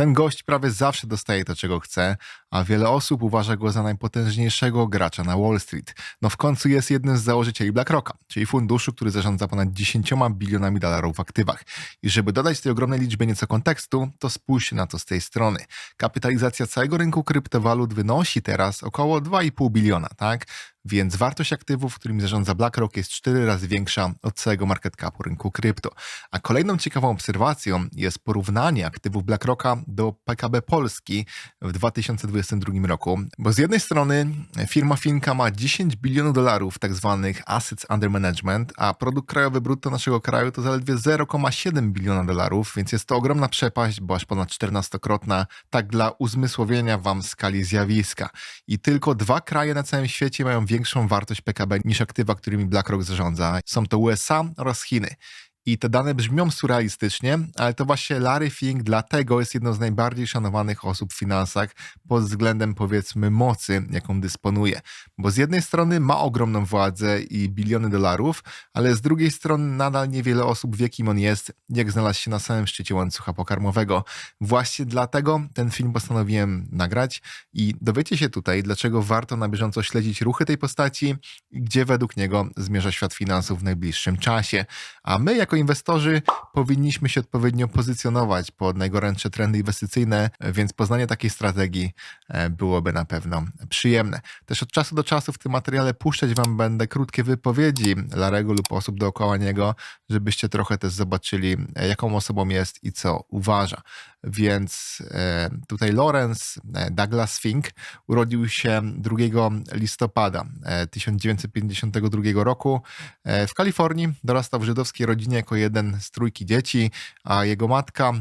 Ten gość prawie zawsze dostaje to, czego chce, a wiele osób uważa go za najpotężniejszego gracza na Wall Street. No w końcu jest jednym z założycieli BlackRocka, czyli funduszu, który zarządza ponad 10 bilionami dolarów w aktywach. I żeby dodać tej ogromnej liczbie nieco kontekstu, to spójrzcie na to z tej strony. Kapitalizacja całego rynku kryptowalut wynosi teraz około 2,5 biliona, tak? Więc wartość aktywów, którymi zarządza BlackRock jest 4 razy większa od całego market capu rynku krypto. A kolejną ciekawą obserwacją jest porównanie aktywów BlackRocka do PKB Polski w 2022 roku, bo z jednej strony firma Finka ma 10 bilionów dolarów tak zwanych assets under management, a produkt krajowy brutto naszego kraju to zaledwie 0,7 biliona dolarów, więc jest to ogromna przepaść, bo aż ponad 14-krotna, tak dla uzmysłowienia wam skali zjawiska. I tylko dwa kraje na całym świecie mają większą wartość PKB niż aktywa, którymi BlackRock zarządza. Są to USA oraz Chiny. I te dane brzmią surrealistycznie, ale to właśnie Larry Fink dlatego jest jedną z najbardziej szanowanych osób w finansach pod względem powiedzmy mocy, jaką dysponuje. Bo z jednej strony ma ogromną władzę i biliony dolarów, ale z drugiej strony nadal niewiele osób wie, kim on jest, jak znalazł się na samym szczycie łańcucha pokarmowego. Właśnie dlatego ten film postanowiłem nagrać i dowiecie się tutaj, dlaczego warto na bieżąco śledzić ruchy tej postaci gdzie według niego zmierza świat finansów w najbliższym czasie. A my, jako inwestorzy, powinniśmy się odpowiednio pozycjonować pod najgorętsze trendy inwestycyjne, więc poznanie takiej strategii e, byłoby na pewno przyjemne. Też od czasu do czasu w tym materiale puszczać Wam będę krótkie wypowiedzi Larego lub osób dookoła niego, żebyście trochę też zobaczyli, e, jaką osobą jest i co uważa. Więc e, tutaj Lawrence Douglas Fink urodził się 2 listopada 1952 roku w Kalifornii. Dorastał w żydowskiej rodzinie jako jeden z trójki dzieci, a jego matka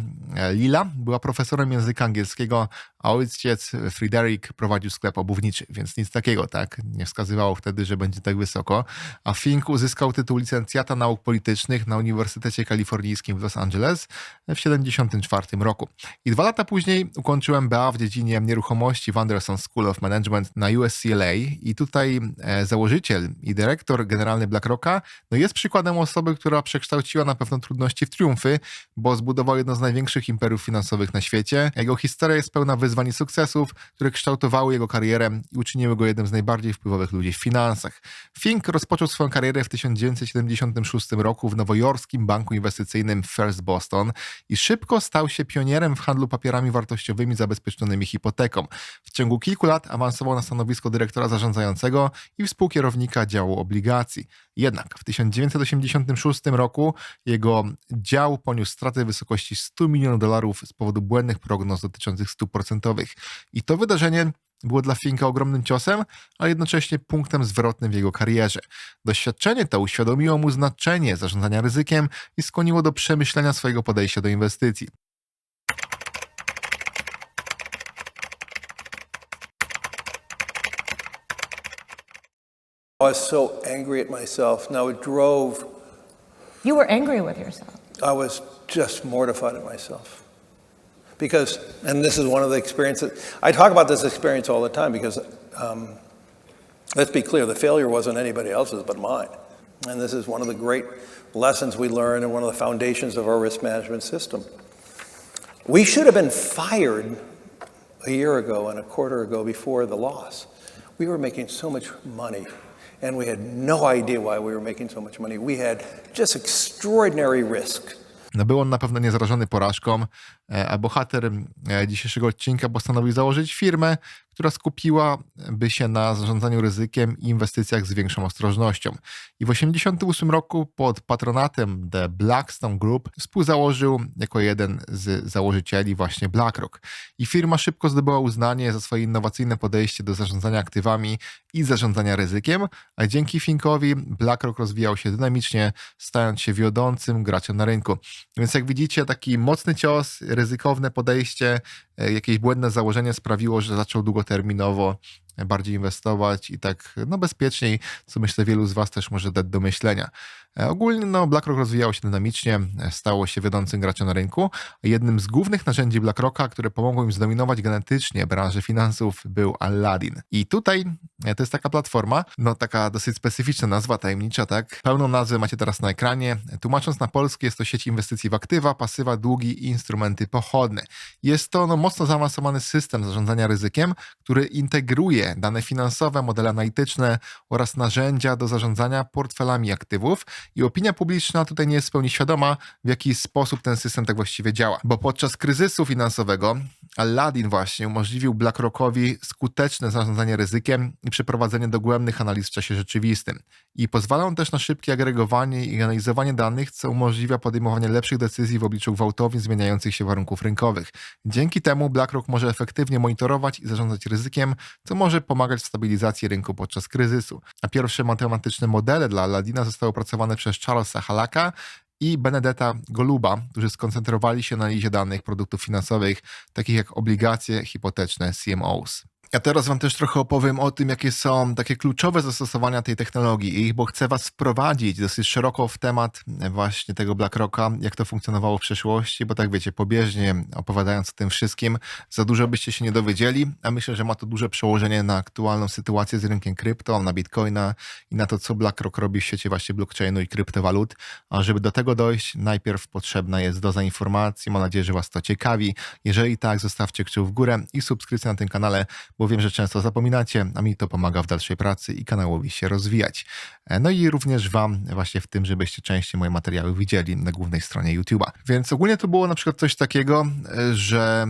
Lila była profesorem języka angielskiego, a ojciec Frederick prowadził sklep obuwniczy, więc nic takiego, tak? Nie wskazywało wtedy, że będzie tak wysoko. A Fink uzyskał tytuł licencjata nauk politycznych na Uniwersytecie Kalifornijskim w Los Angeles w 1974 roku. I dwa lata później ukończył MBA w dziedzinie nieruchomości w Anderson School of Management na USCLA i tutaj e, założyciel i dyrektor generalny BlackRocka no jest przykładem osoby, która przekształciła na pewno trudności w triumfy, bo zbudował jedno z największych imperiów finansowych na świecie. Jego historia jest pełna wyzwań i sukcesów, które kształtowały jego karierę i uczyniły go jednym z najbardziej wpływowych ludzi w finansach. Fink rozpoczął swoją karierę w 1976 roku w nowojorskim banku inwestycyjnym First Boston i szybko stał się pionierem w handlu papierami wartościowymi zabezpieczonymi hipoteką. W ciągu kilku lat awansował na stanowisko dyrektora zarządzającego i współkierownika działu obligacji. Jednak w 1986 roku jego dział poniósł straty w wysokości 100 milionów dolarów z powodu błędnych prognoz dotyczących stóp procentowych. I to wydarzenie było dla Finka ogromnym ciosem, a jednocześnie punktem zwrotnym w jego karierze. Doświadczenie to uświadomiło mu znaczenie zarządzania ryzykiem i skłoniło do przemyślenia swojego podejścia do inwestycji. I was so angry at myself. Now it drove, You were angry with yourself. I was just mortified at myself. Because, and this is one of the experiences, I talk about this experience all the time because, um, let's be clear, the failure wasn't anybody else's but mine. And this is one of the great lessons we learn and one of the foundations of our risk management system. We should have been fired a year ago and a quarter ago before the loss. We were making so much money and we had no idea why we were making so much money. We had just extraordinary risk. No był on na pewno niezrażony porażką, a bohater e, dzisiejszego odcinka postanowił założyć firmę, która skupiłaby się na zarządzaniu ryzykiem i inwestycjach z większą ostrożnością. I w 1988 roku pod patronatem The Blackstone Group współzałożył jako jeden z założycieli właśnie BlackRock. I firma szybko zdobyła uznanie za swoje innowacyjne podejście do zarządzania aktywami i zarządzania ryzykiem, a dzięki Finkowi BlackRock rozwijał się dynamicznie, stając się wiodącym graczem na rynku. Więc jak widzicie, taki mocny cios, ryzykowne podejście, e, jakieś błędne założenie sprawiło, że zaczął długoterminowo bardziej inwestować i tak no bezpieczniej, co myślę wielu z Was też może dać do myślenia. E, Ogólnie no, BlackRock rozwijało się dynamicznie, e, stało się wiodącym graczem na rynku. Jednym z głównych narzędzi BlackRocka, które pomogło im zdominować genetycznie branżę finansów, był Aladdin. I tutaj e, to jest taka platforma, no taka dosyć specyficzna nazwa, tajemnicza, tak? Pełną nazwę macie teraz na ekranie. Tłumacząc na polski, jest to sieć inwestycji w aktywa, pasywa, długi i instrumenty pochodne. Jest to no, mocno zaawansowany system zarządzania ryzykiem, który integruje dane finansowe, modele analityczne oraz narzędzia do zarządzania portfelami aktywów i opinia publiczna tutaj nie jest w pełni świadoma, w jaki sposób ten system tak właściwie działa. Bo podczas kryzysu finansowego Aladdin właśnie umożliwił BlackRockowi skuteczne zarządzanie ryzykiem i przeprowadzenie dogłębnych analiz w czasie rzeczywistym. I pozwala on też na szybkie agregowanie i analizowanie danych, co umożliwia podejmowanie lepszych decyzji w obliczu gwałtownie zmieniających się warunków rynkowych. Dzięki temu BlackRock może efektywnie monitorować i zarządzać ryzykiem, co może pomagać w stabilizacji rynku podczas kryzysu. A pierwsze matematyczne modele dla Aladdina zostały opracowane przez Charlesa Halaka i Benedetta Goluba, którzy skoncentrowali się na analizie danych produktów finansowych, takich jak obligacje hipoteczne CMOs. Ja teraz Wam też trochę opowiem o tym, jakie są takie kluczowe zastosowania tej technologii, bo chcę Was wprowadzić dosyć szeroko w temat właśnie tego BlackRocka, jak to funkcjonowało w przeszłości, bo tak wiecie, pobieżnie opowiadając o tym wszystkim, za dużo byście się nie dowiedzieli, a myślę, że ma to duże przełożenie na aktualną sytuację z rynkiem krypto, na Bitcoina i na to, co BlackRock robi w świecie właśnie blockchainu i kryptowalut. A żeby do tego dojść, najpierw potrzebna jest doza informacji. Mam nadzieję, że Was to ciekawi. Jeżeli tak, zostawcie kciuk w górę i subskrypcję na tym kanale, bo wiem, że często zapominacie, a mi to pomaga w dalszej pracy i kanałowi się rozwijać. E, No i również Wam właśnie w tym, żebyście częściej moje materiały widzieli na głównej stronie YouTube'a. Więc ogólnie to było na przykład coś takiego, e, że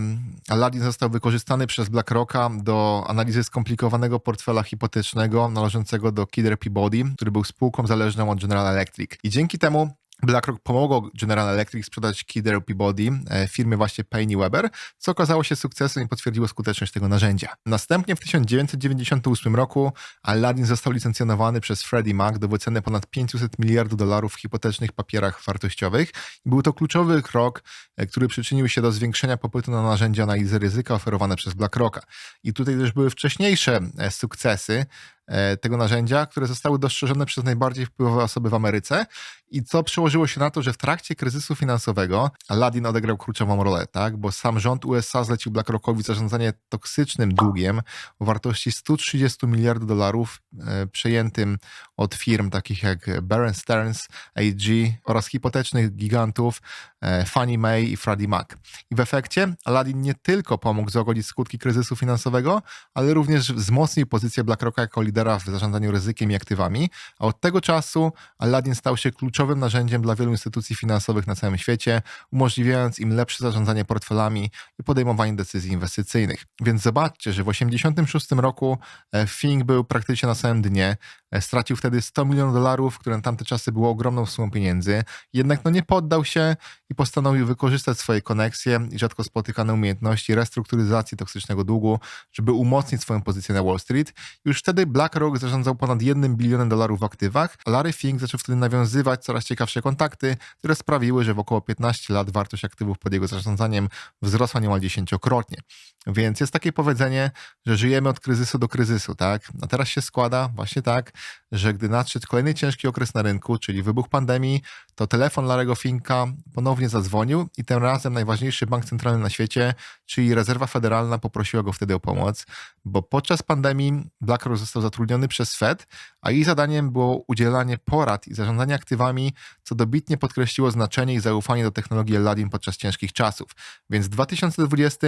Aladdin został wykorzystany przez BlackRocka do analizy skomplikowanego portfela hipotecznego należącego do Kidder Peabody, który był spółką zależną od General Electric. I dzięki temu BlackRock pomogło General Electric sprzedać Kidder Peabody e, firmie właśnie Payne Weber, co okazało się sukcesem i potwierdziło skuteczność tego narzędzia. Następnie w 1998 roku Aladdin został licencjonowany przez Freddie Mac do wyceny ponad 500 miliardów dolarów w hipotecznych papierach wartościowych. Był to kluczowy krok, który przyczynił się do zwiększenia popytu na narzędzia analizy ryzyka oferowane przez BlackRocka. I tutaj też były wcześniejsze e, sukcesy e, tego narzędzia, które zostały dostrzeżone przez najbardziej wpływowe osoby w Ameryce i co przełożyło się na to, że w trakcie kryzysu finansowego Aladdin odegrał kluczową rolę, tak? bo sam rząd USA zlecił BlackRockowi zarządzanie toksycznym długiem o wartości 130 miliardów dolarów e, przejętym od firm takich jak Bear Stearns, AG oraz hipotecznych gigantów e, Fannie Mae i Freddie Mac. I w efekcie Aladdin nie tylko pomógł zagodzić skutki kryzysu finansowego, ale również wzmocnił pozycję BlackRocka jako lidera w zarządzaniu ryzykiem i aktywami, a od tego czasu Aladdin stał się kluczowym narzędziem dla wielu instytucji finansowych na całym świecie, umożliwiając im lepsze zarządzanie portfelami i podejmowanie decyzji inwestycyjnych. Więc zobaczcie, że w 1986 roku e, Fink był praktycznie na samym dnie, stracił wtedy 100 milionów dolarów, które na tamte czasy było ogromną sumą pieniędzy, jednak no nie poddał się i postanowił wykorzystać swoje koneksje i rzadko spotykane umiejętności restrukturyzacji toksycznego długu, żeby umocnić swoją pozycję na Wall Street. Już wtedy BlackRock zarządzał ponad 1 bilionem dolarów w aktywach, Larry Fink zaczął wtedy nawiązywać coraz ciekawsze kontakty, które sprawiły, że w około 15 lat wartość aktywów pod jego zarządzaniem wzrosła niemal dziesięciokrotnie. Więc jest takie powiedzenie, że żyjemy od kryzysu do kryzysu, tak? A teraz się składa właśnie tak, że gdy nadszedł kolejny ciężki okres na rynku, czyli wybuch pandemii, to telefon Larego Finka ponownie zadzwonił i tym razem najważniejszy bank centralny na świecie, czyli Rezerwa Federalna, poprosiła go wtedy o pomoc, bo podczas pandemii BlackRock został zatrudniony przez Fed, a jej zadaniem było udzielanie porad i zarządzanie aktywami, co dobitnie podkreśliło znaczenie i zaufanie do technologii Aladdin podczas ciężkich czasów. Więc w 2020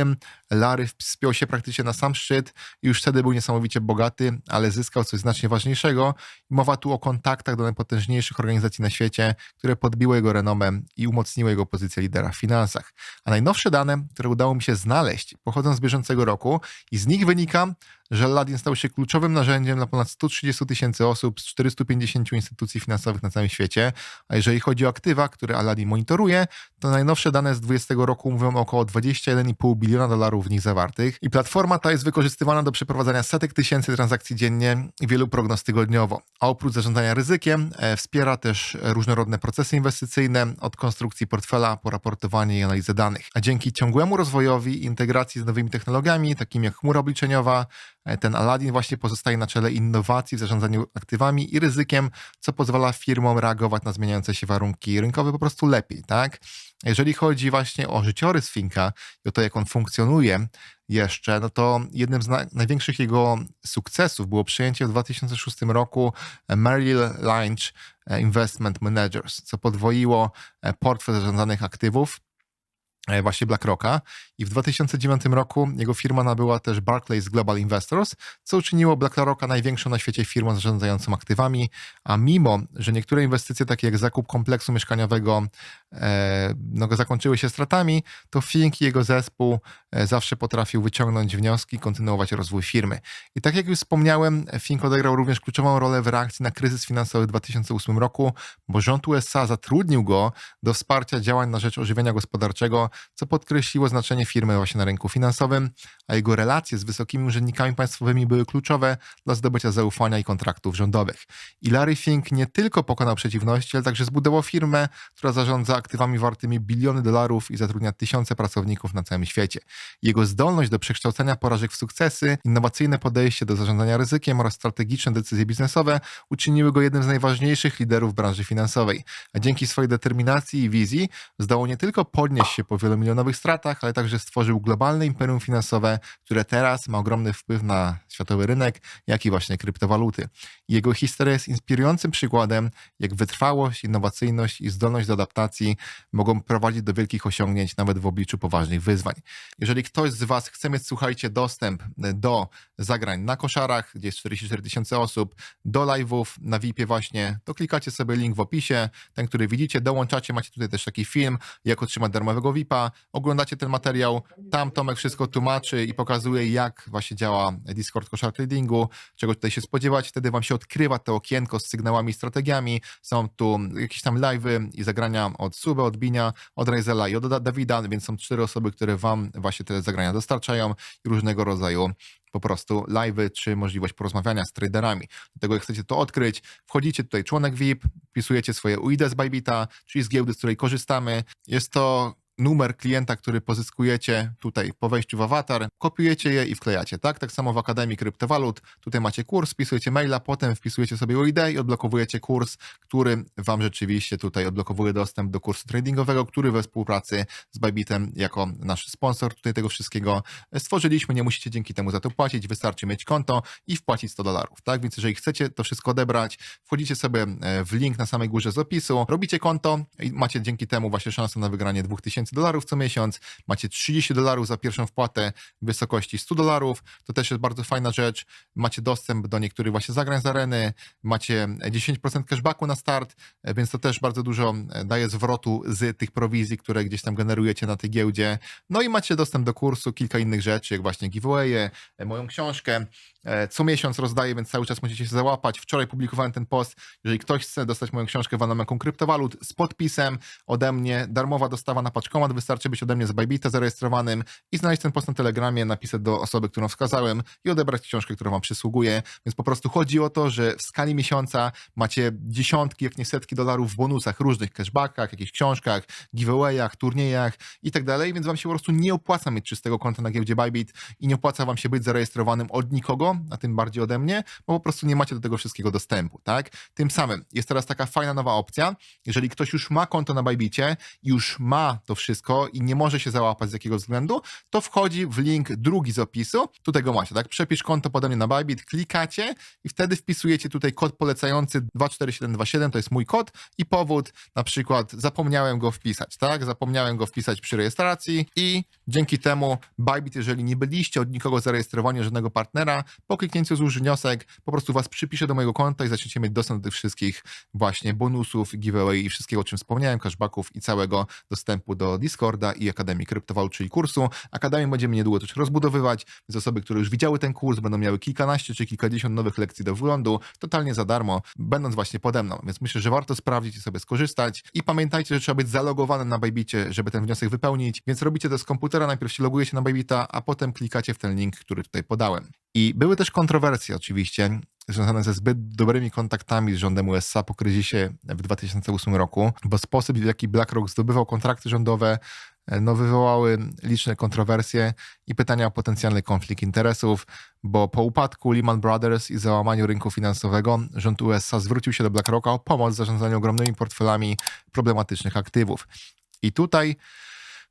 Larry wspiął się praktycznie na sam szczyt i już wtedy był niesamowicie bogaty, ale zyskał coś znacznie ważniejszego. Mowa tu o kontaktach do najpotężniejszych organizacji na świecie, które podbiły jego renomę i umocniły jego pozycję lidera w finansach. A najnowsze dane, które udało mi się znaleźć, pochodzą z bieżącego roku i z nich wynika, że Aladdin stał się kluczowym narzędziem dla ponad 130 tysięcy osób z 450 instytucji finansowych na całym świecie. A jeżeli chodzi o aktywa, które Aladdin monitoruje, to najnowsze dane z 20 roku mówią o około 21,5 biliona dolarów w nich zawartych. I platforma ta jest wykorzystywana do przeprowadzania setek tysięcy transakcji dziennie i wielu prognoz tygodniowo. A oprócz zarządzania ryzykiem, e, wspiera też różnorodne procesy inwestycyjne, od konstrukcji portfela po raportowanie i analizę danych. A dzięki ciągłemu rozwojowi i integracji z nowymi technologiami, takimi jak chmura obliczeniowa, ten Aladdin właśnie pozostaje na czele innowacji w zarządzaniu aktywami i ryzykiem, co pozwala firmom reagować na zmieniające się warunki rynkowe po prostu lepiej, tak? Jeżeli chodzi właśnie o życiorys Finka i o to, jak on funkcjonuje jeszcze, no to jednym z na- największych jego sukcesów było przyjęcie w 2006 roku e, Merrill Lynch e, Investment Managers, co podwoiło e, portfel zarządzanych aktywów e, właśnie BlackRocka i w 2009 roku jego firma nabyła też Barclays Global Investors, co uczyniło BlackRocka największą na świecie firmą zarządzającą aktywami, a mimo, że niektóre inwestycje takie jak zakup kompleksu mieszkaniowego e, no, zakończyły się stratami, to Fink i jego zespół e, zawsze potrafił wyciągnąć wnioski i kontynuować rozwój firmy. I tak jak już wspomniałem, Fink odegrał również kluczową rolę w reakcji na kryzys finansowy w 2008 roku, bo rząd USA zatrudnił go do wsparcia działań na rzecz ożywienia gospodarczego, co podkreśliło znaczenie firmy właśnie na rynku finansowym, a jego relacje z wysokimi urzędnikami państwowymi były kluczowe dla zdobycia zaufania i kontraktów rządowych. I Larry Fink nie tylko pokonał przeciwności, ale także zbudował firmę, która zarządza aktywami wartymi biliony dolarów i zatrudnia tysiące pracowników na całym świecie. Jego zdolność do przekształcenia porażek w sukcesy, innowacyjne podejście do zarządzania ryzykiem oraz strategiczne decyzje biznesowe uczyniły go jednym z najważniejszych liderów branży finansowej. A dzięki swojej determinacji i wizji zdało nie tylko podnieść się po wielomilionowych stratach, ale także stworzył globalne imperium finansowe, które teraz ma ogromny wpływ na światowy rynek, jak i właśnie kryptowaluty. Jego historia jest inspirującym przykładem, jak wytrwałość, innowacyjność i zdolność do adaptacji mogą prowadzić do wielkich osiągnięć nawet w obliczu poważnych wyzwań. Jeżeli ktoś z Was chce mieć, słuchajcie, dostęp do zagrań na koszarach, gdzie jest 44 tysiące osób, do live'ów na VIP-ie właśnie, to klikacie sobie link w opisie, ten, który widzicie, dołączacie, macie tutaj też taki film, jak otrzymać darmowego VIP-a, oglądacie ten materiał, tam Tomek wszystko tłumaczy i pokazuje, jak właśnie działa Discord Koszar Tradingu, czego tutaj się spodziewać, wtedy Wam się odkrywa to okienko z sygnałami i strategiami, są tu jakieś tam live'y i zagrania od Sube, od Binia, od Razela i od Da- Dawida, więc są cztery osoby, które Wam właśnie te zagrania dostarczają i różnego rodzaju po prostu live'y, czy możliwość porozmawiania z traderami. Dlatego jak chcecie to odkryć, wchodzicie tutaj członek VIP, wpisujecie swoje UID z Bybita, czyli z giełdy, z której korzystamy. Jest to numer klienta, który pozyskujecie tutaj po wejściu w awatar, kopiujecie je i wklejacie, tak? Tak samo w Akademii Kryptowalut, tutaj macie kurs, wpisujecie maila, potem wpisujecie sobie UID i odblokowujecie kurs, który Wam rzeczywiście tutaj odblokowuje dostęp do kursu tradingowego, który we współpracy z Bybitem jako nasz sponsor tutaj tego wszystkiego stworzyliśmy, nie musicie dzięki temu za to płacić, wystarczy mieć konto i wpłacić 100 dolarów, tak? Więc jeżeli chcecie to wszystko odebrać, wchodzicie sobie e, w link na samej górze z opisu, robicie konto i macie dzięki temu właśnie szansę na wygranie 2000 dolarów co miesiąc, macie 30 dolarów za pierwszą wpłatę w wysokości 100 dolarów, to też jest bardzo fajna rzecz, macie dostęp do niektórych właśnie zagrań z areny, macie 10% cashbacku na start, więc to też bardzo dużo e, daje zwrotu z tych prowizji, które gdzieś tam generujecie na tej giełdzie, no i macie dostęp do kursu, kilka innych rzeczy, jak właśnie giveawaye, e, moją książkę, e, co miesiąc rozdaję, więc cały czas możecie się załapać. Wczoraj publikowałem ten post. Jeżeli ktoś chce dostać moją książkę Wanameką Kryptowalut z podpisem ode mnie, darmowa dostawa na paczkomat, wystarczy być ode mnie z Bybita zarejestrowanym i znaleźć ten post na Telegramie, napisać do osoby, którą wskazałem i odebrać książkę, która wam przysługuje. Więc po prostu chodzi o to, że w skali miesiąca macie dziesiątki, jak nie setki dolarów w bonusach, różnych cashbackach, jakichś książkach, giveawayach, turniejach i tak dalej, więc wam się po prostu nie opłaca mieć czystego konta na giełdzie Bybit i nie opłaca wam się być zarejestrowanym od nikogo, a tym bardziej ode mnie, bo po prostu nie macie do tego wszystkiego dostępu, tak? Tym samym jest teraz taka fajna nowa opcja, jeżeli ktoś już ma konto na Bybicie, już ma to wszystko i nie może się załapać z jakiegoś względu, to wchodzi w link drugi z opisu, tutaj go macie, tak? Przepisz konto pode mnie na Bybit, klikacie i wtedy wpisujecie tutaj kod polecający 24727, to jest mój kod i powód, na przykład zapomniałem go wpisać, tak? Zapomniałem go wpisać przy rejestracji i dzięki temu Bybit, jeżeli nie byliście od nikogo zarejestrowani, żadnego partnera, po kliknięciu złóż wniosek, po prostu was przypisze do mojego konta i zaczniecie mieć dostęp do tych wszystkich właśnie bonusów, giveaway i wszystkiego, o czym wspomniałem, cashbacków i całego dostępu do Discorda i Akademii Kryptowalut, czyli kursu. Akademię będziemy niedługo też rozbudowywać, więc osoby, które już widziały ten kurs, będą miały kilkanaście czy kilkadziesiąt nowych lekcji do wglądu, totalnie za darmo, będąc właśnie pode mną. Więc myślę, że warto sprawdzić i sobie skorzystać. I pamiętajcie, że trzeba być zalogowanym na Bybicie, żeby ten wniosek wypełnić, więc robicie to z komputera, najpierw się logujecie na Bybita, a potem klikacie w ten link, który tutaj podałem. I były też kontrowersje oczywiście związane ze zbyt dobrymi kontaktami z rządem USA po kryzysie w 2008 roku, bo sposób, w jaki BlackRock zdobywał kontrakty rządowe, e, no, wywołały liczne kontrowersje i pytania o potencjalny konflikt interesów, bo po upadku Lehman Brothers i załamaniu rynku finansowego rząd USA zwrócił się do BlackRocka o pomoc w zarządzaniu ogromnymi portfelami problematycznych aktywów. I tutaj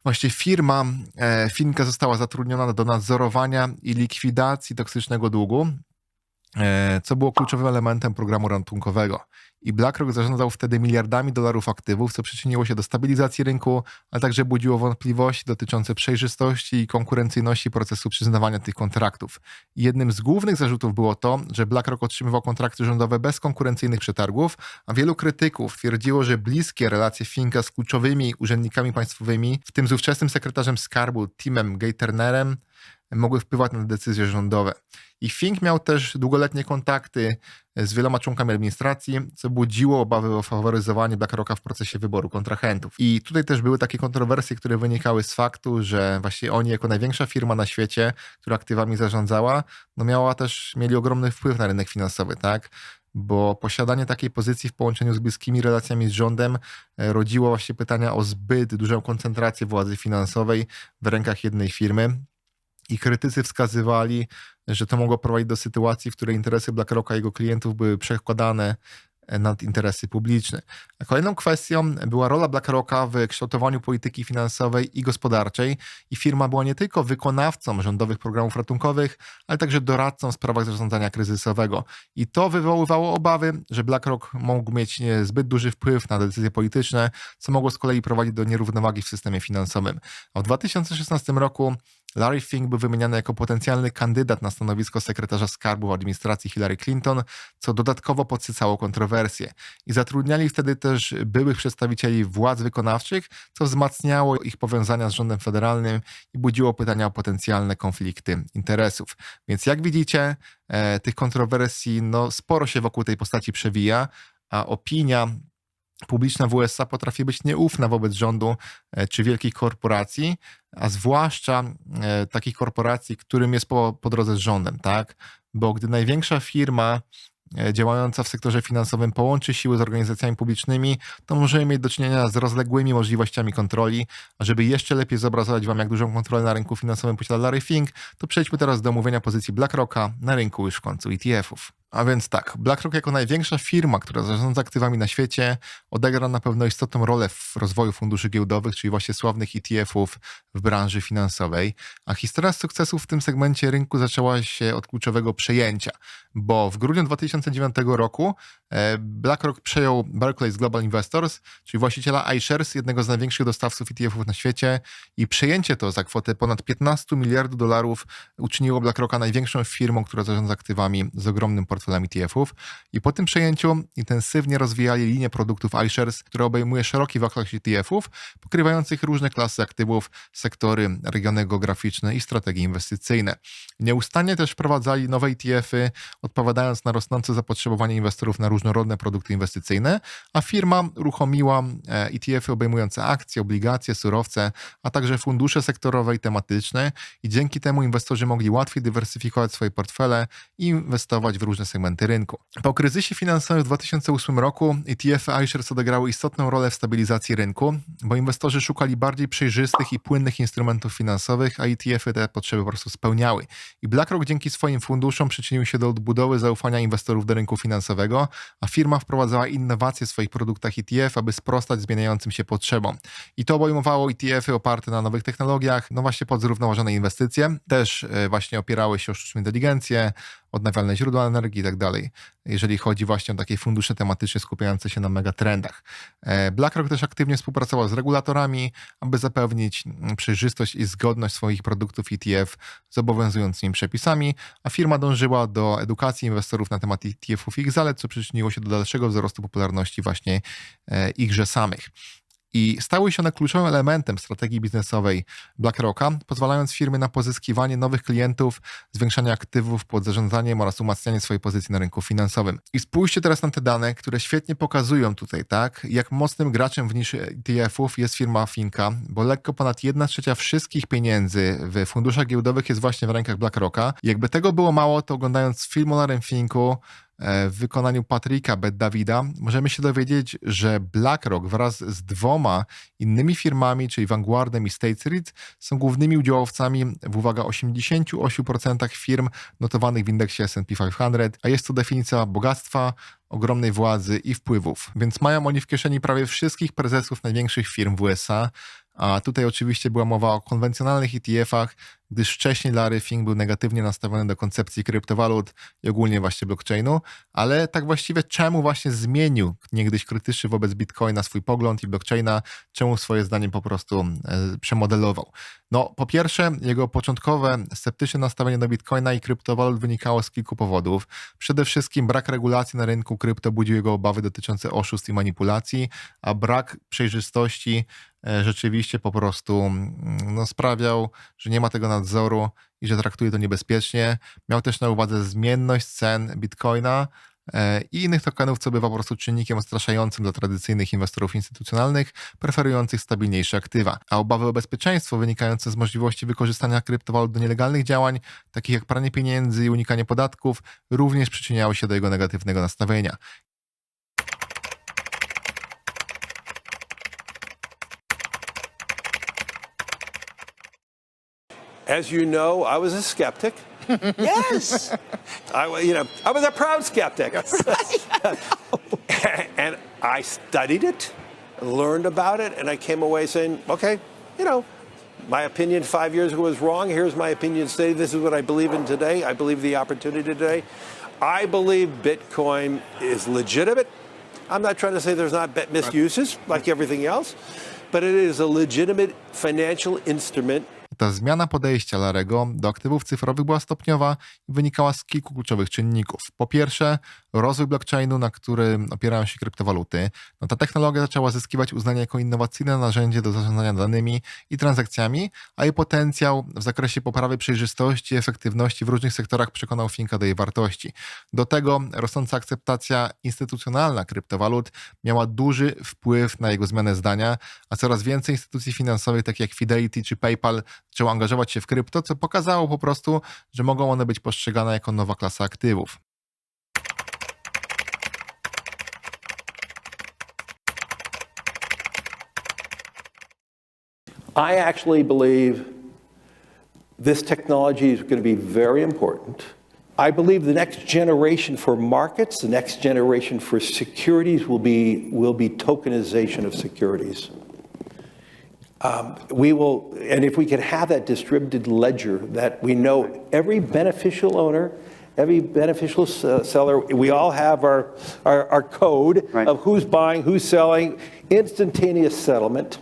Właśnie firma e, Finka została zatrudniona do nadzorowania i likwidacji toksycznego długu, co było kluczowym elementem programu ratunkowego. I BlackRock zarządzał wtedy miliardami dolarów aktywów, co przyczyniło się do stabilizacji rynku, ale także budziło wątpliwości dotyczące przejrzystości i konkurencyjności procesu przyznawania tych kontraktów. Jednym z głównych zarzutów było to, że BlackRock otrzymywał kontrakty rządowe bez konkurencyjnych przetargów, a wielu krytyków twierdziło, że bliskie relacje Finka z kluczowymi urzędnikami państwowymi, w tym z ówczesnym sekretarzem skarbu Timem Geithnerem, mogły wpływać na decyzje rządowe. I Fink miał też długoletnie kontakty z wieloma członkami administracji, co budziło obawy o faworyzowanie BlackRocka w procesie wyboru kontrahentów. I tutaj też były takie kontrowersje, które wynikały z faktu, że właśnie oni jako największa firma na świecie, która aktywami zarządzała, no miała też, mieli ogromny wpływ na rynek finansowy, tak? bo posiadanie takiej pozycji w połączeniu z bliskimi relacjami z rządem e, rodziło właśnie pytania o zbyt dużą koncentrację władzy finansowej w rękach jednej firmy. I krytycy wskazywali, że to mogło prowadzić do sytuacji, w której interesy BlackRocka i jego klientów były przekładane nad interesy publiczne. Kolejną kwestią była rola BlackRocka w kształtowaniu polityki finansowej i gospodarczej i firma była nie tylko wykonawcą rządowych programów ratunkowych, ale także doradcą w sprawach zarządzania kryzysowego. I to wywoływało obawy, że BlackRock mógł mieć zbyt duży wpływ na decyzje polityczne, co mogło z kolei prowadzić do nierównowagi w systemie finansowym. A w 2016 roku Larry Fink był wymieniany jako potencjalny kandydat na stanowisko sekretarza skarbu w administracji Hillary Clinton, co dodatkowo podsycało kontrowersje. I zatrudniali wtedy też byłych przedstawicieli władz wykonawczych, co wzmacniało ich powiązania z rządem federalnym i budziło pytania o potencjalne konflikty interesów. Więc jak widzicie, e, tych kontrowersji no, sporo się wokół tej postaci przewija, a opinia publiczna w USA potrafi być nieufna wobec rządu e, czy wielkich korporacji, a zwłaszcza e, takich korporacji, którym jest po, po drodze z rządem, tak? Bo gdy największa firma e, działająca w sektorze finansowym połączy siły z organizacjami publicznymi, to możemy mieć do czynienia z rozległymi możliwościami kontroli. A żeby jeszcze lepiej zobrazować Wam, jak dużą kontrolę na rynku finansowym posiada Larry Fink, to przejdźmy teraz do omówienia pozycji BlackRocka na rynku już w końcu ETF-ów. A więc tak, BlackRock jako największa firma, która zarządza aktywami na świecie, odegra na pewno istotną rolę w rozwoju funduszy giełdowych, czyli właśnie sławnych ETF-ów w branży finansowej. A historia sukcesów w tym segmencie rynku zaczęła się od kluczowego przejęcia, bo w grudniu 2009 roku e, BlackRock przejął Barclays Global Investors, czyli właściciela iShares, jednego z największych dostawców ETF-ów na świecie i przejęcie to za kwotę ponad 15 miliardów dolarów uczyniło BlackRocka największą firmą, która zarządza aktywami z ogromnym portfelem portfelem ETF-ów i po tym przejęciu intensywnie rozwijali linię produktów iShares, która obejmuje szeroki wachlarz ETF-ów, pokrywających różne klasy aktywów, sektory, regiony geograficzne i strategie inwestycyjne. Nieustannie też wprowadzali nowe ETF-y, odpowiadając na rosnące zapotrzebowanie inwestorów na różnorodne produkty inwestycyjne, a firma uruchomiła ETF-y obejmujące akcje, obligacje, surowce, a także fundusze sektorowe i tematyczne i dzięki temu inwestorzy mogli łatwiej dywersyfikować swoje portfele i inwestować w różne segmenty rynku. Po kryzysie finansowym w 2008 roku ETF-y iShares odegrały istotną rolę w stabilizacji rynku, bo inwestorzy szukali bardziej przejrzystych i płynnych instrumentów finansowych, a ETF-y te potrzeby po prostu spełniały. I BlackRock dzięki swoim funduszom przyczynił się do odbudowy zaufania inwestorów do rynku finansowego, a firma wprowadzała innowacje w swoich produktach ETF, aby sprostać zmieniającym się potrzebom. I to obejmowało ETF-y oparte na nowych technologiach, no właśnie pod zrównoważone inwestycje, też e, właśnie opierały się o sztuczną inteligencję, odnawialne źródła energii i tak dalej, jeżeli chodzi właśnie o takie fundusze tematyczne skupiające się na megatrendach. E, BlackRock też aktywnie współpracował z regulatorami, aby zapewnić mm, przejrzystość i zgodność swoich produktów ETF z obowiązującymi przepisami, a firma dążyła do edukacji inwestorów na temat ETF-ów i ich zalet, co przyczyniło się do dalszego wzrostu popularności właśnie e, ichże samych i stały się one kluczowym elementem strategii biznesowej BlackRocka, pozwalając firmy na pozyskiwanie nowych klientów, zwiększanie aktywów pod zarządzaniem oraz umacnianie swojej pozycji na rynku finansowym. I spójrzcie teraz na te dane, które świetnie pokazują tutaj, tak, jak mocnym graczem w niszy ETF-ów jest firma Finka, bo lekko ponad 1 trzecia wszystkich pieniędzy w funduszach giełdowych jest właśnie w rękach BlackRocka. Jakby tego było mało, to oglądając film o Larrym Finku, w wykonaniu Patryka Bet-Davida możemy się dowiedzieć, że BlackRock wraz z dwoma innymi firmami, czyli Vanguardem i State Street, są głównymi udziałowcami w, uwaga, 88% firm notowanych w indeksie S&P 500, a jest to definicja bogactwa, ogromnej władzy i wpływów. Więc mają oni w kieszeni prawie wszystkich prezesów największych firm w USA, a tutaj oczywiście była mowa o konwencjonalnych ETF-ach, gdyż wcześniej Larry Fink był negatywnie nastawiony do koncepcji kryptowalut i ogólnie właśnie blockchainu, ale tak właściwie czemu właśnie zmienił niegdyś krytyczny wobec Bitcoina swój pogląd i blockchaina, czemu swoje zdanie po prostu e, przemodelował? No, po pierwsze, jego początkowe sceptyczne nastawienie do Bitcoina i kryptowalut wynikało z kilku powodów. Przede wszystkim brak regulacji na rynku krypto budził jego obawy dotyczące oszustw i manipulacji, a brak przejrzystości rzeczywiście po prostu mm, no, sprawiał, że nie ma tego nadzoru i że traktuje to niebezpiecznie. Miał też na uwadze zmienność cen bitcoina e, i innych tokenów, co bywa po prostu czynnikiem odstraszającym dla tradycyjnych inwestorów instytucjonalnych, preferujących stabilniejsze aktywa. A obawy o bezpieczeństwo wynikające z możliwości wykorzystania kryptowalut do nielegalnych działań, takich jak pranie pieniędzy i unikanie podatków, również przyczyniały się do jego negatywnego nastawienia. As you know, I was a skeptic. yes. I, you know, I was a proud skeptic. and I studied it, learned about it, and I came away saying, okay, you know, my opinion five years ago was wrong. Here's my opinion today. This is what I believe in today. I believe the opportunity today. I believe Bitcoin is legitimate. I'm not trying to say there's not misuses like everything else, but it is a legitimate financial instrument Ta zmiana podejścia Larego do aktywów cyfrowych była stopniowa i wynikała z kilku kluczowych czynników. Po pierwsze, rozwój blockchainu, na którym opierają się kryptowaluty. No, ta technologia zaczęła zyskiwać uznanie jako innowacyjne narzędzie do zarządzania danymi i transakcjami, a jej potencjał w zakresie poprawy przejrzystości i efektywności w różnych sektorach przekonał Finka do jej wartości. Do tego rosnąca akceptacja instytucjonalna kryptowalut miała duży wpływ na jego zmianę zdania, a coraz więcej instytucji finansowych, takich jak Fidelity czy PayPal, zaczęło angażować się w krypto, co pokazało po prostu, że mogą one być postrzegane jako nowa klasa aktywów. I actually believe this technology is going to be very important. I believe the next generation for markets, the next generation for securities will be, will be tokenization of securities. Um, we will, and if we can have that distributed ledger that we know every beneficial owner, every beneficial s- seller, we all have our, our, our code Right. of who's buying, who's selling, instantaneous settlement.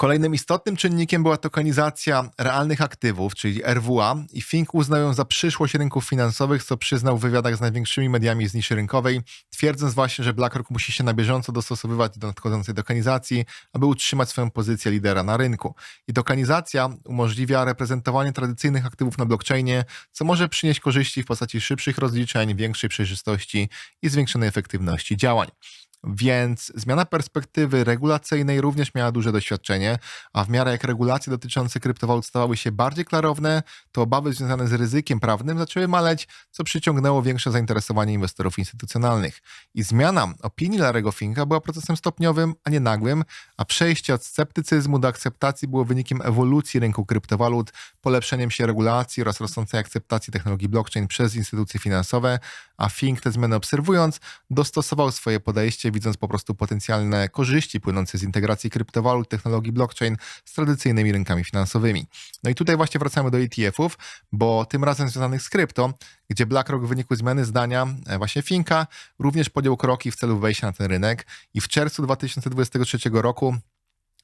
Kolejnym istotnym czynnikiem była tokenizacja realnych aktywów, czyli RWA, i Fink uznał ją za przyszłość rynków finansowych, co przyznał w wywiadach z największymi mediami z niszy rynkowej, twierdząc właśnie, że BlackRock musi się na bieżąco dostosowywać do nadchodzącej tokenizacji, aby utrzymać swoją pozycję lidera na rynku. I tokenizacja umożliwia reprezentowanie tradycyjnych aktywów na blockchainie, co może przynieść korzyści w postaci szybszych rozliczeń, większej przejrzystości i zwiększonej efektywności działań. Więc zmiana perspektywy regulacyjnej również miała duże doświadczenie, a w miarę jak regulacje dotyczące kryptowalut stawały się bardziej klarowne, to obawy związane z ryzykiem prawnym zaczęły maleć, co przyciągnęło większe zainteresowanie inwestorów instytucjonalnych. I zmiana opinii Larego Finka była procesem stopniowym, a nie nagłym, a przejście od sceptycyzmu do akceptacji było wynikiem ewolucji rynku kryptowalut, polepszeniem się regulacji oraz rosnącej akceptacji technologii blockchain przez instytucje finansowe, a Fink te zmiany obserwując, dostosował swoje podejście, widząc po prostu potencjalne korzyści płynące z integracji kryptowalut, technologii blockchain z tradycyjnymi rynkami finansowymi. No i tutaj właśnie wracamy do ETF-ów, bo tym razem związanych z krypto, gdzie BlackRock w wyniku zmiany zdania e, właśnie Finka również podjął kroki w celu wejścia na ten rynek i w czerwcu 2023 roku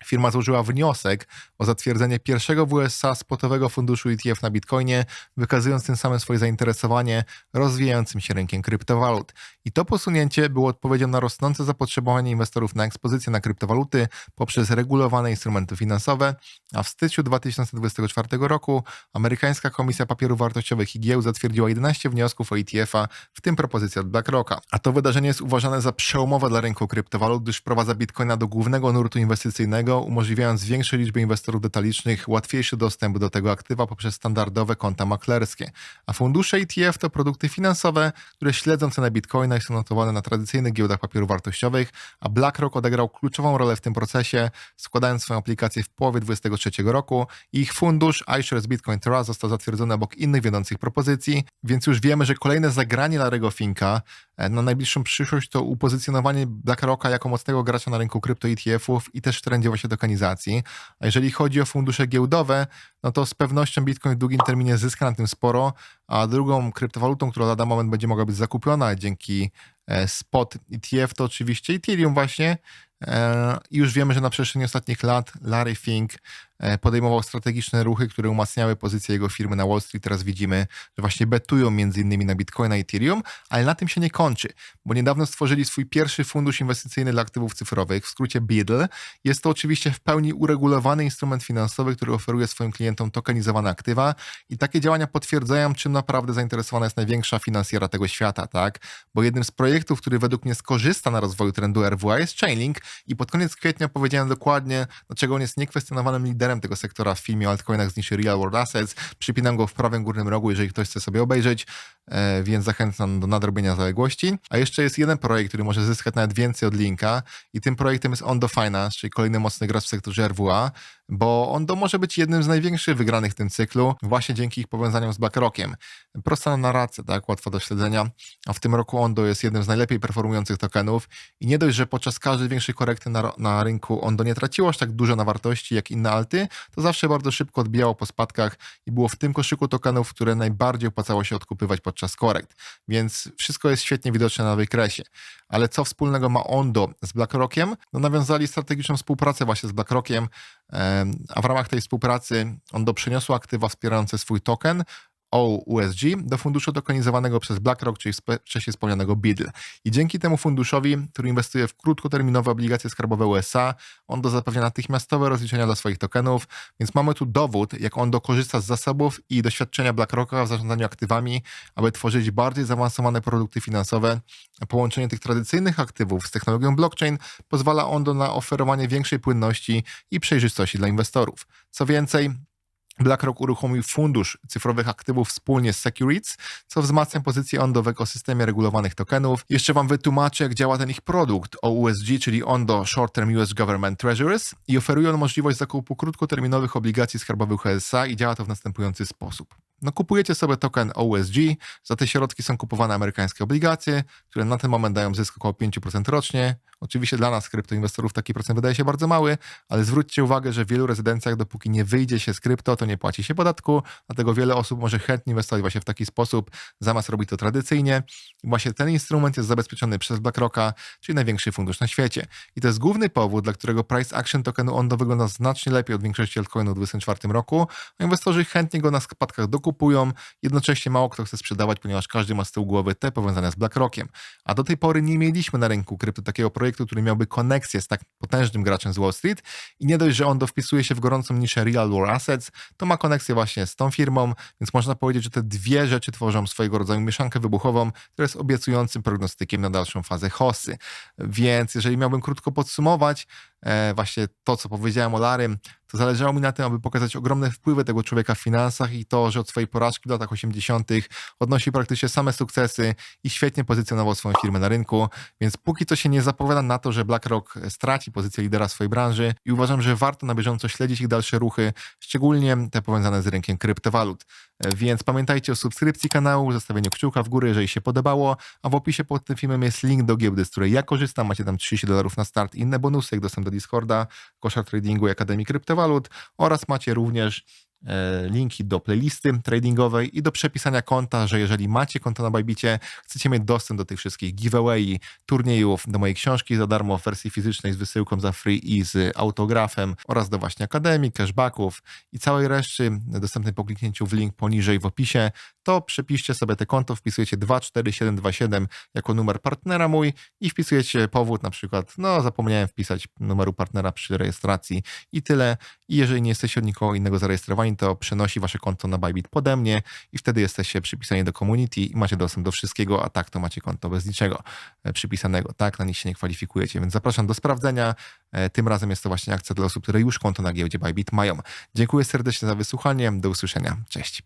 Firma złożyła wniosek o zatwierdzenie pierwszego w USA spotowego funduszu ETF na Bitcoinie, wykazując tym samym swoje zainteresowanie rozwijającym się rynkiem kryptowalut. I to posunięcie było odpowiedzią na rosnące zapotrzebowanie inwestorów na ekspozycję na kryptowaluty poprzez regulowane instrumenty finansowe, a w styczniu 2024 roku amerykańska Komisja Papierów Wartościowych i Giełd zatwierdziła 11 wniosków o ETF-a, w tym propozycja od BlackRocka. A to wydarzenie jest uważane za przełomowe dla rynku kryptowalut, gdyż wprowadza Bitcoina do głównego nurtu inwestycyjnego umożliwiając większej liczbie inwestorów detalicznych łatwiejszy dostęp do tego aktywa poprzez standardowe konta maklerskie. A fundusze ETF to produkty finansowe, które śledzą cenę bitcoina i są notowane na tradycyjnych giełdach papierów wartościowych, a BlackRock odegrał kluczową rolę w tym procesie, składając swoją aplikację w połowie 2023 roku ich fundusz iShares Bitcoin Trust został zatwierdzony obok innych wiodących propozycji, więc już wiemy, że kolejne zagranie Larego Finka na najbliższą przyszłość to upozycjonowanie BlackRocka jako mocnego gracza na rynku krypto ETF-ów i też w trendzie właśnie tokenizacji. A jeżeli chodzi o fundusze giełdowe, no to z pewnością Bitcoin w długim terminie zyska na tym sporo, a drugą kryptowalutą, która lada moment będzie mogła być zakupiona dzięki e, spot ETF, to oczywiście Ethereum właśnie. E, I już wiemy, że na przestrzeni ostatnich lat Larry Fink e, podejmował strategiczne ruchy, które umacniały pozycję jego firmy na Wall Street. Teraz widzimy, że właśnie betują między innymi na Bitcoina i Ethereum, ale na tym się nie kończy, bo niedawno stworzyli swój pierwszy fundusz inwestycyjny dla aktywów cyfrowych, w skrócie BIDL. Jest to oczywiście w pełni uregulowany instrument finansowy, który oferuje swoim klientom tokenizowane aktywa i takie działania potwierdzają, czym naprawdę zainteresowana jest największa finansjera tego świata, tak? Bo jednym z projektów, który według mnie skorzysta na rozwoju trendu RWA jest Chainlink i pod koniec kwietnia powiedziałem dokładnie, dlaczego on jest niekwestionowanym liderem tego sektora w filmie o altcoinach z niszy Real World Assets. Przypinam go w prawym górnym rogu, jeżeli ktoś chce sobie obejrzeć, więc zachęcam do nadrobienia zaległości. A jeszcze jest jeden projekt, który może zyskać nawet więcej od linka i tym projektem jest Ondo Finance, czyli kolejny mocny gracz w sektorze RWA, bo Ondo może być jednym z największych wygranych w tym cyklu, właśnie dzięki ich powiązaniom z BlackRockiem. Prosta narracja, tak, łatwa do śledzenia, a w tym roku Ondo jest jednym z najlepiej performujących tokenów i nie dość, że podczas każdej większej korekty na, na rynku Ondo nie traciło aż tak dużo na wartości jak inne alty, to zawsze bardzo szybko odbijało po spadkach i było w tym koszyku tokenów, które najbardziej opłacało się odkupywać podczas korekt. Więc wszystko jest świetnie widoczne na wykresie. Ale co wspólnego ma Ondo z BlackRockiem? No nawiązali strategiczną współpracę właśnie z BlackRockiem, em, a w ramach tej współpracy Ondo przyniosło aktywa wspierające swój token, OUSG do funduszu tokenizowanego przez BlackRock, czyli wcześniej wspomnianego BIDL. I dzięki temu funduszowi, który inwestuje w krótkoterminowe obligacje skarbowe USA, on do zapewnia natychmiastowe rozliczenia dla swoich tokenów, więc mamy tu dowód, jak on korzysta z zasobów i doświadczenia BlackRocka w zarządzaniu aktywami, aby tworzyć bardziej zaawansowane produkty finansowe. Połączenie tych tradycyjnych aktywów z technologią blockchain pozwala Ondo na oferowanie większej płynności i przejrzystości dla inwestorów. Co więcej, BlackRock uruchomił fundusz cyfrowych aktywów wspólnie z Securities, co wzmacnia pozycję Ondo w ekosystemie regulowanych tokenów. Jeszcze wam wytłumaczę, jak działa ten ich produkt OUSG, czyli Ondo Short Term US Government Treasuries i oferuje on możliwość zakupu krótkoterminowych obligacji skarbowych USA i działa to w następujący sposób. No, kupujecie sobie token OUSG, za te środki są kupowane amerykańskie obligacje, które na ten moment dają zysk około 5% rocznie. Oczywiście dla nas, kryptoinwestorów, taki procent wydaje się bardzo mały, ale zwróćcie uwagę, że w wielu rezydencjach, dopóki nie wyjdzie się z krypto, to nie płaci się podatku, dlatego wiele osób może chętnie inwestować właśnie w taki sposób, zamiast robić to tradycyjnie. I właśnie ten instrument jest zabezpieczony przez BlackRocka, czyli największy fundusz na świecie. I to jest główny powód, dla którego price action tokenu Ondo wygląda znacznie lepiej od większości altcoinów w 2024 roku, a inwestorzy chętnie go na spadkach dokupują, jednocześnie mało kto chce sprzedawać, ponieważ każdy ma z tyłu głowy te powiązania z BlackRockiem. A do tej pory nie mieliśmy na rynku krypto takiego projektu, który miałby koneksję z tak potężnym graczem z Wall Street i nie dość, że on wpisuje się w gorącą niszę Real World Assets, to ma koneksję właśnie z tą firmą, więc można powiedzieć, że te dwie rzeczy tworzą swojego rodzaju mieszankę wybuchową, która jest obiecującym prognostykiem na dalszą fazę hossy. Więc jeżeli miałbym krótko podsumować, e, właśnie to, co powiedziałem o Larym, to zależało mi na tym, aby pokazać ogromne wpływy tego człowieka w finansach i to, że od swojej porażki w latach 80. odnosi praktycznie same sukcesy i świetnie pozycjonował swoją firmę na rynku, więc póki co się nie zapowiada na to, że BlackRock straci pozycję lidera swojej branży i uważam, że warto na bieżąco śledzić ich dalsze ruchy, szczególnie te powiązane z rynkiem kryptowalut. Więc pamiętajcie o subskrypcji kanału, zostawieniu kciuka w górę, jeżeli się podobało, a w opisie pod tym filmem jest link do giełdy, z której ja korzystam. Macie tam 30 dolarów na start inne bonusy, jak dostęp do Discorda, koszar tradingu i Akademii Kryptowalut oraz macie również linki do playlisty tradingowej i do przepisania konta, że jeżeli macie konto na Bajbicie, chcecie mieć dostęp do tych wszystkich giveaway, turniejów, do mojej książki za darmo w wersji fizycznej z wysyłką za free i z autografem oraz do właśnie akademii, cashbacków i całej reszty dostępnej po kliknięciu w link poniżej w opisie, to przepiszcie sobie te konto, wpisujecie 24727 jako numer partnera mój i wpisujecie powód na przykład, no zapomniałem wpisać numeru partnera przy rejestracji i tyle. I jeżeli nie jesteście od nikogo innego zarejestrowani, to przenosi wasze konto na Bybit pode mnie i wtedy jesteście przypisani do community i macie dostęp do wszystkiego, a tak to macie konto bez niczego e, przypisanego. Tak, na nich się nie kwalifikujecie, więc zapraszam do sprawdzenia. E, Tym razem jest to właśnie akcja dla osób, które już konto na giełdzie Bybit mają. Dziękuję serdecznie za wysłuchanie. Do usłyszenia. Cześć.